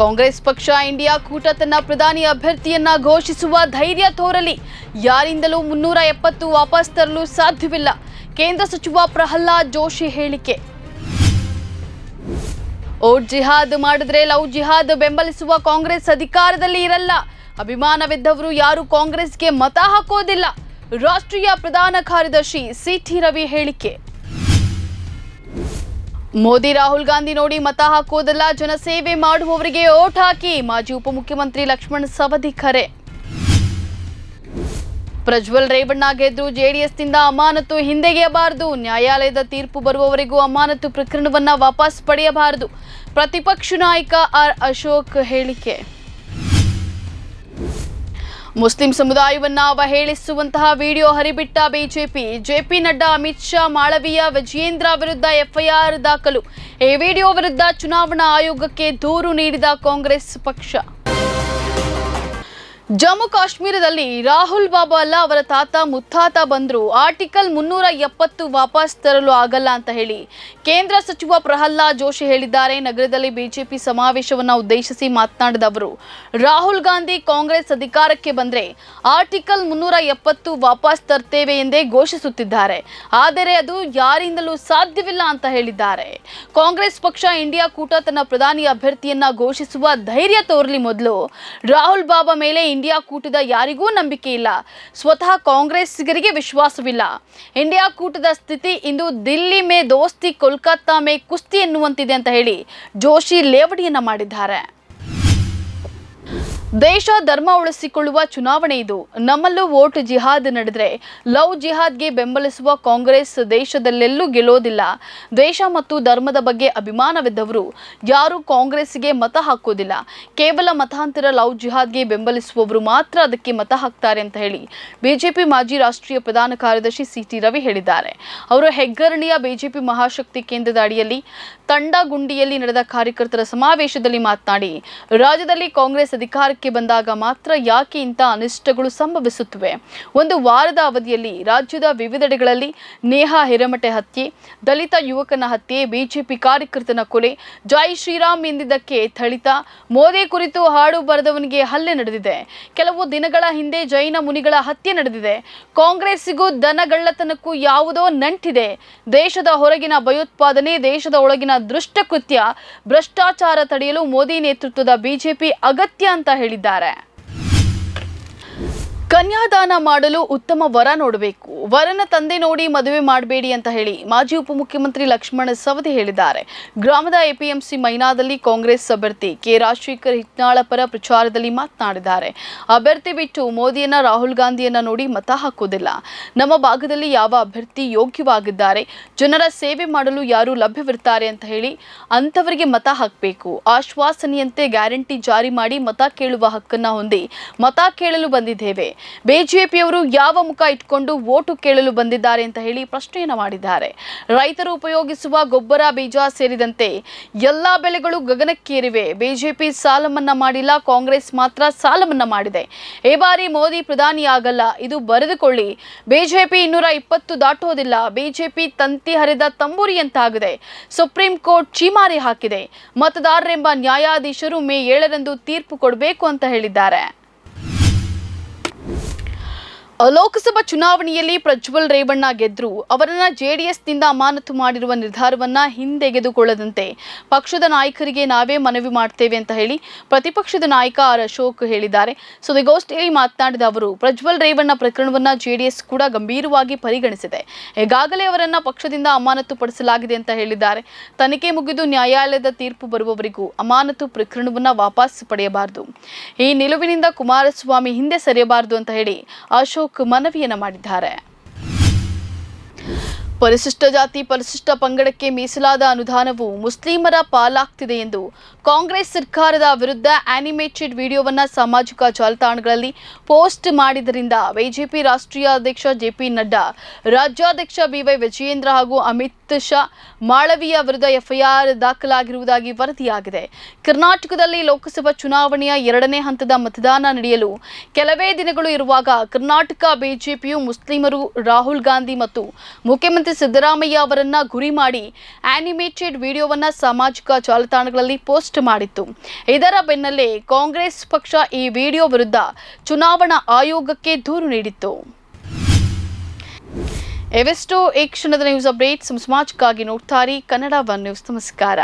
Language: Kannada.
ಕಾಂಗ್ರೆಸ್ ಪಕ್ಷ ಇಂಡಿಯಾ ಕೂಟ ತನ್ನ ಪ್ರಧಾನಿ ಅಭ್ಯರ್ಥಿಯನ್ನ ಘೋಷಿಸುವ ಧೈರ್ಯ ತೋರಲಿ. ಯಾರಿಂದಲೂ ಮುನ್ನೂರ ಎಪ್ಪತ್ತು ವಾಪಸ್ ತರಲು ಸಾಧ್ಯವಿಲ್ಲ. ಕೇಂದ್ರ ಸಚಿವ ಪ್ರಹ್ಲಾದ್ ಜೋಶಿ ಹೇಳಿಕೆ. ಓಟ್ ಜಿಹಾದ್ ಮಾಡಿದ್ರೆ ಲವ್ ಜಿಹಾದ್ ಬೆಂಬಲಿಸುವ ಕಾಂಗ್ರೆಸ್ ಅಧಿಕಾರದಲ್ಲಿ ಇರಲ್ಲ. ಅಭಿಮಾನವಿದ್ದವರು ಯಾರು ಕಾಂಗ್ರೆಸ್ಗೆ ಮತ ಹಾಕೋದಿಲ್ಲ. ರಾಷ್ಟ್ರೀಯ ಪ್ರಧಾನ ಕಾರ್ಯದರ್ಶಿ ಸಿಟಿ ರವಿ ಹೇಳಿಕೆ. ಮೋದಿ, ರಾಹುಲ್ ಗಾಂಧಿ ನೋಡಿ ಮತ ಹಾಕೋದಲ್ಲ ಜನಸೇವೆ ಮಾಡುವವರಿಗೆ ಓಟ್ ಹಾಕಿ, ಮಾಜಿ ಉಪಮುಖ್ಯಮಂತ್ರಿ ಲಕ್ಷ್ಮಣ್ ಸವದಿ ಖರೆ ಪ್ರಜ್ವಲ್ ರೇವಣ್ಣ ಗೆದ್ದು ಜೆಡಿಎಸ್ನಿಂದ ಅಮಾನತು ಹಿಂದೆಗೆಯಬಾರದು ನ್ಯಾಯಾಲಯದ ತೀರ್ಪು ಬರುವವರೆಗೂ ಅಮಾನತು ಪ್ರಕರಣವನ್ನ ವಾಪಸ್ ಪಡೆಯಬಾರದು. ಪ್ರತಿಪಕ್ಷ ನಾಯಕ ಆರ್ ಅಶೋಕ್ ಹೇಳಿಕೆ. ಮುಸ್ಲಿಂ ಸಮುದಾಯವನ್ನು ಅವಹೇಳಿಸುವಂತಹ ವಿಡಿಯೋ ಹರಿಬಿಟ್ಟ ಬಿಜೆಪಿ. ಜೆಪಿ ನಡ್ಡಾ, ಅಮಿತ್ ಶಾ, ಮಾಳವೀಯ, ವಿಜಯೇಂದ್ರ ವಿರುದ್ಧ ಎಫ್ಐಆರ್ ದಾಖಲು. ಈ ವಿಡಿಯೋ ವಿರುದ್ಧ ಚುನಾವಣಾ ಆಯೋಗಕ್ಕೆ ದೂರು ನೀಡಿದ ಕಾಂಗ್ರೆಸ್ ಪಕ್ಷ. ಜಮ್ಮು ಕಾಶ್ಮೀರದಲ್ಲಿ ರಾಹುಲ್ ಬಾಬಾ ಅಲ್ಲ ಅವರ ತಾತ ಮುತ್ತಾತ ಬಂದರು. ಆರ್ಟಿಕಲ್ ಮುನ್ನೂರ ಎಪ್ಪತ್ತು ವಾಪಸ್ ತರಲು ಆಗಲ್ಲ ಅಂತ ಹೇಳಿ. ಕೇಂದ್ರ ಸಚಿವ ಪ್ರಹ್ಲಾದ್ ಜೋಶಿ ಹೇಳಿದ್ದಾರೆ. ನಗರದಲ್ಲಿ ಬಿಜೆಪಿ ಸಮಾವೇಶವನ್ನು ಉದ್ದೇಶಿಸಿ ಮಾತನಾಡಿದ ಅವರು, ರಾಹುಲ್ ಗಾಂಧಿ ಕಾಂಗ್ರೆಸ್ ಅಧಿಕಾರಕ್ಕೆ ಬಂದರೆ ಆರ್ಟಿಕಲ್ ಮುನ್ನೂರ ಎಪ್ಪತ್ತು ವಾಪಸ್ ತರ್ತೇವೆ ಎಂದೇ ಘೋಷಿಸುತ್ತಿದ್ದಾರೆ. ಆದರೆ ಅದು ಯಾರಿಂದಲೂ ಸಾಧ್ಯವಿಲ್ಲ ಅಂತ ಹೇಳಿದ್ದಾರೆ. ಕಾಂಗ್ರೆಸ್ ಪಕ್ಷ ಇಂಡಿಯಾ ಕೂಟ ತನ್ನ ಪ್ರಧಾನಿ ಅಭ್ಯರ್ಥಿಯನ್ನ ಘೋಷಿಸುವ ಧೈರ್ಯ ತೋರಲಿ ಮೊದಲು. ರಾಹುಲ್ ಬಾಬಾ ಮೇಲೆ ಇಂಡಿಯಾ ಕೂಟದ ಯಾರಿಗೂ ನಂಬಿಕೆ ಇಲ್ಲ. ಸ್ವತಃ ಕಾಂಗ್ರೆಸ್ಸಿಗರಿಗೆ ವಿಶ್ವಾಸವಿಲ್ಲ. ಇಂಡಿಯಾ ಕೂಟದ ಸ್ಥಿತಿ ಇಂದು ದಿಲ್ಲಿ ಮೇ ದೋಸ್ತಿ ಕೋಲ್ಕತ್ತಾ ಮೇ ಕುಸ್ತಿ ಎನ್ನುವಂತಿದೆ ಅಂತ ಹೇಳಿ ಜೋಶಿ ಲೇವಡಿಯನ್ನ ಮಾಡಿದ್ದಾರೆ. ದೇಶ ಧರ್ಮ ಉಳಿಸಿಕೊಳ್ಳುವ ಚುನಾವಣೆ ಇದು. ನಮ್ಮಲ್ಲೂ ವೋಟ್ ಜಿಹಾದ್ ನಡೆದರೆ, ಲವ್ ಜಿಹಾದ್ಗೆ ಬೆಂಬಲಿಸುವ ಕಾಂಗ್ರೆಸ್ ದೇಶದಲ್ಲೆಲ್ಲೂ ಗೆಲ್ಲೋದಿಲ್ಲ. ದೇಶ ಮತ್ತು ಧರ್ಮದ ಬಗ್ಗೆ ಅಭಿಮಾನವಿದ್ದವರು ಯಾರೂ ಕಾಂಗ್ರೆಸ್ಗೆ ಮತ ಹಾಕೋದಿಲ್ಲ. ಕೇವಲ ಮತಾಂತರ ಲವ್ ಜಿಹಾದ್ಗೆ ಬೆಂಬಲಿಸುವವರು ಮಾತ್ರ ಅದಕ್ಕೆ ಮತ ಹಾಕ್ತಾರೆ ಅಂತ ಹೇಳಿ ಬಿಜೆಪಿ ಮಾಜಿ ರಾಷ್ಟ್ರೀಯ ಪ್ರಧಾನ ಕಾರ್ಯದರ್ಶಿ ಸಿಟಿ ರವಿ ಹೇಳಿದ್ದಾರೆ. ಅವರು ಹೆಗ್ಗರಣಿಯ ಬಿಜೆಪಿ ಮಹಾಶಕ್ತಿ ಕೇಂದ್ರದ ಅಡಿಯಲ್ಲಿ, ತಂಡಗುಂಡಿಯಲ್ಲಿ ನಡೆದ ಕಾರ್ಯಕರ್ತರ ಸಮಾವೇಶದಲ್ಲಿ ಮಾತನಾಡಿ, ರಾಜ್ಯದಲ್ಲಿ ಕಾಂಗ್ರೆಸ್ ಅಧಿಕಾರಕ್ಕೆ ಬಂದಾಗ ಮಾತ್ರ ಯಾಕೆ ಇಂಥ ಅನಿಷ್ಟಗಳು ಸಂಭವಿಸುತ್ತವೆ? ಒಂದು ವಾರದ ಅವಧಿಯಲ್ಲಿ ರಾಜ್ಯದ ವಿವಿಧೆಡೆಗಳಲ್ಲಿ ನೇಹಾ ಹಿರೇಮಠೆ ಹತ್ಯೆ, ದಲಿತ ಯುವಕನ ಹತ್ಯೆ, ಬಿಜೆಪಿ ಕಾರ್ಯಕರ್ತನ ಕೊಲೆ ಜೈ ಶ್ರೀರಾಮ್ ಎಂದಿದ್ದಕ್ಕೆ ಥಳಿತ, ಮೋದಿ ಕುರಿತು ಹಾಡು ಬರೆದವನಿಗೆ ಹಲ್ಲೆ ನಡೆದಿದೆ. ಕೆಲವು ದಿನಗಳ ಹಿಂದೆ ಜೈನ ಮುನಿಗಳ ಹತ್ಯೆ ನಡೆದಿದೆ. ಕಾಂಗ್ರೆಸ್ಸಿಗೂ ದನಗಳ್ಳತನಕ್ಕೂ ಯಾವುದೋ ನಂಟಿದೆ. ದೇಶದ ಹೊರಗಿನ ಭಯೋತ್ಪಾದನೆ, ದೇಶದ ಒಳಗಿನ ದೃಷ್ಟಕೃತ್ಯ, ಭ್ರಷ್ಟಾಚಾರ ತಡೆಯಲು ಮೋದಿ ನೇತೃತ್ವದ ಬಿಜೆಪಿ ಅಗತ್ಯ ಅಂತ ಹೇಳಿದ್ದಾರೆ. ಕನ್ಯಾದಾನ ಮಾಡಲು ಉತ್ತಮ ವರ ನೋಡಬೇಕು. ವರನ ತಂದೆ ನೋಡಿ ಮದುವೆ ಮಾಡಬೇಡಿ ಅಂತ ಹೇಳಿ ಮಾಜಿ ಉಪಮುಖ್ಯಮಂತ್ರಿ ಲಕ್ಷ್ಮಣ ಸವದಿ ಹೇಳಿದ್ದಾರೆ. ಗ್ರಾಮದ ಎಪಿಎಂಸಿ ಮೈನಾದಲ್ಲಿ ಕಾಂಗ್ರೆಸ್ ಅಭ್ಯರ್ಥಿ ಕೆ. ರಾಜಶೇಖರ್ ಹಿಟ್ನಾಳ ಪರ ಪ್ರಚಾರದಲ್ಲಿ ಮಾತನಾಡಿದ್ದಾರೆ. ಅಭ್ಯರ್ಥಿ ಬಿಟ್ಟು ಮೋದಿಯನ್ನ, ರಾಹುಲ್ ಗಾಂಧಿಯನ್ನ ನೋಡಿ ಮತ ಹಾಕೋದಿಲ್ಲ ನಮ್ಮ ಭಾಗದಲ್ಲಿ ಯಾವ ಅಭ್ಯರ್ಥಿ ಯೋಗ್ಯವಾಗಿದ್ದಾರೆ, ಜನರ ಸೇವೆ ಮಾಡಲು ಯಾರು ಲಭ್ಯವಿರ್ತಾರೆ ಅಂತ ಹೇಳಿ ಅಂಥವರಿಗೆ ಮತ ಹಾಕಬೇಕು. ಆಶ್ವಾಸನೆಯಂತೆ ಗ್ಯಾರಂಟಿ ಜಾರಿ ಮಾಡಿ ಮತ ಕೇಳುವ ಹಕ್ಕನ್ನ ಹೊಂದಿ ಮತ ಕೇಳಲು ಬಂದಿದ್ದೇವೆ. ಬಿಜೆಪಿಯವರು ಯಾವ ಮುಖ ಇಟ್ಕೊಂಡು ವೋಟು ಕೇಳಲು ಬಂದಿದ್ದಾರೆ ಅಂತ ಹೇಳಿ ಪ್ರಶ್ನೆಯನ್ನು ಮಾಡಿದ್ದಾರೆ. ರೈತರು ಉಪಯೋಗಿಸುವ ಗೊಬ್ಬರ, ಬೀಜ ಸೇರಿದಂತೆ ಎಲ್ಲಾ ಬೆಲೆಗಳು ಗಗನಕ್ಕೇರಿವೆ. ಬಿಜೆಪಿ ಸಾಲ ಮಾಡಿಲ್ಲ, ಕಾಂಗ್ರೆಸ್ ಮಾತ್ರ ಸಾಲ ಮಾಡಿದೆ. ಈ ಬಾರಿ ಮೋದಿ ಪ್ರಧಾನಿ ಆಗಲ್ಲ, ಇದು ಬರೆದುಕೊಳ್ಳಿ. ಬಿಜೆಪಿ ಇನ್ನೂರ ಇಪ್ಪತ್ತು ದಾಟೋದಿಲ್ಲ, ಬಿಜೆಪಿ ತಂತಿ ಹರಿದ ತಂಬೂರಿಯಂತಾಗಿದೆ ಸುಪ್ರೀಂ ಕೋರ್ಟ್ ಚೀಮಾರಿ ಹಾಕಿದೆ. ಮತದಾರರೆಂಬ ನ್ಯಾಯಾಧೀಶರು ಮೇ ಏಳರಂದು ತೀರ್ಪು ಕೊಡಬೇಕು ಅಂತ ಹೇಳಿದ್ದಾರೆ. ಲೋಕಸಭಾ ಚುನಾವಣೆಯಲ್ಲಿ ಪ್ರಜ್ವಲ್ ರೇವಣ್ಣ ಗೆದ್ರು. ಅವರನ್ನ ಜೆಡಿಎಸ್ನಿಂದ ಅಮಾನತು ಮಾಡಿರುವ ನಿರ್ಧಾರವನ್ನ ಹಿಂದೆಗೆದುಕೊಳ್ಳದಂತೆ ಪಕ್ಷದ ನಾಯಕರಿಗೆ ನಾವೇ ಮನವಿ ಮಾಡ್ತೇವೆ ಅಂತ ಹೇಳಿ ಪ್ರತಿಪಕ್ಷದ ನಾಯಕ ಆರ್ ಅಶೋಕ್ ಹೇಳಿದ್ದಾರೆ. ಸುದ್ದಿಗೋಷ್ಠಿಯಲ್ಲಿ ಮಾತನಾಡಿದ ಅವರು, ಪ್ರಜ್ವಲ್ ರೇವಣ್ಣ ಪ್ರಕರಣವನ್ನ ಜೆಡಿಎಸ್ ಕೂಡ ಗಂಭೀರವಾಗಿ ಪರಿಗಣಿಸಿದೆ. ಈಗಾಗಲೇ ಅವರನ್ನ ಪಕ್ಷದಿಂದ ಅಮಾನತು ಪಡಿಸಲಾಗಿದೆ ಅಂತ ಹೇಳಿದ್ದಾರೆ. ತನಿಖೆ ಮುಗಿದು ನ್ಯಾಯಾಲಯದ ತೀರ್ಪು ಬರುವವರೆಗೂ ಅಮಾನತು ಪ್ರಕರಣವನ್ನ ವಾಪಸ್ ಪಡೆಯಬಾರದು. ಈ ನಿಲುವಿನಿಂದ ಕುಮಾರಸ್ವಾಮಿ ಹಿಂದೆ ಸರಿಯಬಾರದು ಅಂತ ಹೇಳಿ ಅಶೋಕ್ ಮನವಿಯನ್ನ ಮಾಡಿದ್ದಾರೆ. ಪರಿಶಿಷ್ಟ ಜಾತಿ ಪರಿಶಿಷ್ಟ ಪಂಗಡಕ್ಕೆ ಮೀಸಲಾದ ಅನುದಾನವು ಮುಸ್ಲಿಮರ ಪಾಲಾಗ್ತಿದೆ ಎಂದು ಕಾಂಗ್ರೆಸ್ ಸರ್ಕಾರದ ವಿರುದ್ಧ ಆನಿಮೇಟೆಡ್ ವಿಡಿಯೋವನ್ನು ಸಾಮಾಜಿಕ ಜಾಲತಾಣಗಳಲ್ಲಿ ಪೋಸ್ಟ್ ಮಾಡಿದ್ದರಿಂದ ಬಿಜೆಪಿ ರಾಷ್ಟ್ರೀಯ ಅಧ್ಯಕ್ಷ ಜೆಪಿ ನಡ್ಡಾ, ರಾಜ್ಯಾಧ್ಯಕ್ಷ ಬಿವೈ ವಿಜಯೇಂದ್ರ ಹಾಗೂ ಅಮಿತ್ ಶಾ ಮಾಳವಿಯ ವಿರುದ್ಧ ಎಫ್ಐಆರ್ ದಾಖಲಾಗಿರುವುದಾಗಿ ವರದಿಯಾಗಿದೆ. ಕರ್ನಾಟಕದಲ್ಲಿ ಲೋಕಸಭಾ ಚುನಾವಣೆಯ ಎರಡನೇ ಹಂತದ ಮತದಾನ ನಡೆಯಲು ಕೆಲವೇ ದಿನಗಳು ಇರುವಾಗ ಕರ್ನಾಟಕ ಬಿಜೆಪಿಯು ಮುಸ್ಲಿಮರು ರಾಹುಲ್ ಗಾಂಧಿ ಮತ್ತು ಮುಖ್ಯಮಂತ್ರಿ ಸಿದ್ದರಾಮಯ್ಯ ಅವರನ್ನ ಗುರಿ ಮಾಡಿ ಆನಿಮೇಟೆಡ್ ವಿಡಿಯೋವನ್ನ ಸಾಮಾಜಿಕ ಜಾಲತಾಣಗಳಲ್ಲಿ ಪೋಸ್ಟ್ ಮಾಡಿತ್ತು. ಇದರ ಬೆನ್ನಲ್ಲೇ ಕಾಂಗ್ರೆಸ್ ಪಕ್ಷ ಈ ವಿಡಿಯೋ ವಿರುದ್ಧ ಚುನಾವಣಾ ಆಯೋಗಕ್ಕೆ ದೂರು ನೀಡಿತ್ತು. ಇವೆಷ್ಟು ಈ ಕ್ಷಣದ ನ್ಯೂಸ್ ಅಪ್ಡೇಟ್ಸ್ ಸಮಾಜಕ್ಕಾಗಿ ನೋಡ್ತಾರೆ ಕನ್ನಡ ಒನ್ ನ್ಯೂಸ್. ನಮಸ್ಕಾರ.